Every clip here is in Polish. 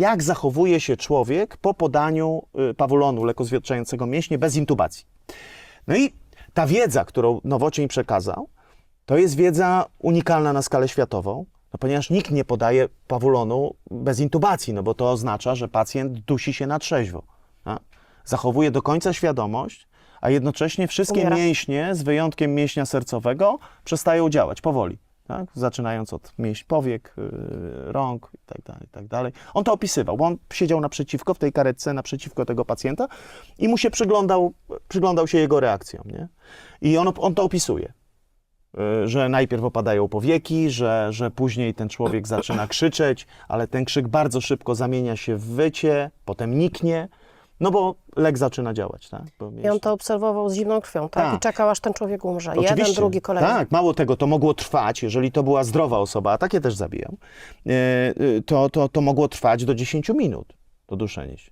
jak zachowuje się człowiek po podaniu y, pawulonu lekozwietrzającego mięśnie bez intubacji. No i ta wiedza, którą Nowocień przekazał, to jest wiedza unikalna na skalę światową, no ponieważ nikt nie podaje pawulonu bez intubacji, no bo to oznacza, że pacjent dusi się na trzeźwo. a? Zachowuje do końca świadomość, a jednocześnie wszystkie Umiera. mięśnie, z wyjątkiem mięśnia sercowego, przestają działać powoli. Tak? Zaczynając od mięśni powiek, yy, rąk i tak dalej, i tak. On to opisywał, bo on siedział naprzeciwko, w tej karetce naprzeciwko tego pacjenta i mu się przyglądał, przyglądał się jego reakcjom. Nie? I on, on to opisuje y, że najpierw opadają powieki, że, że później ten człowiek zaczyna krzyczeć, ale ten krzyk bardzo szybko zamienia się w wycie, potem niknie, no bo lek zaczyna działać. Tak? Bo I on to obserwował z zimną krwią, tak? Tak. I czekał, aż ten człowiek umrze. Oczywiście. Jeden, drugi, kolejny. Tak, mało tego, to mogło trwać, jeżeli to była zdrowa osoba, a takie też zabijam, e, e, to, to, to mogło trwać do 10 minut, to duszenie się.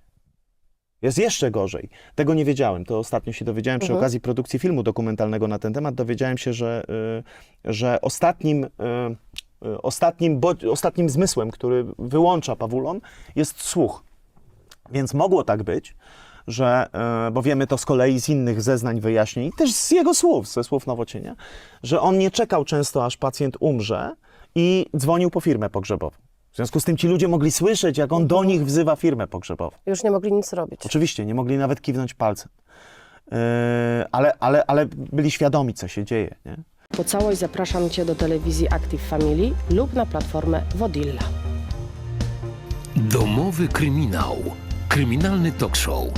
Jest jeszcze gorzej. Tego nie wiedziałem. To ostatnio się dowiedziałem przy Mhm. okazji produkcji filmu dokumentalnego na ten temat. Dowiedziałem się, że, y, że ostatnim, y, y, ostatnim, bo, ostatnim zmysłem, który wyłącza pawulon, jest słuch. Więc mogło tak być, że, e, bo wiemy to z kolei z innych zeznań, wyjaśnień, też z jego słów, ze słów Nowocienia, że on nie czekał często, aż pacjent umrze i dzwonił po firmę pogrzebową. W związku z tym ci ludzie mogli słyszeć, jak on do nich wzywa firmę pogrzebową. Już nie mogli nic robić. Oczywiście, nie mogli nawet kiwnąć palcem. Yy, ale, ale, ale byli świadomi, co się dzieje. Nie? Po całość zapraszam Cię do telewizji Active Family lub na platformę Wodilla. Domowy kryminał. Kryminalny talk show.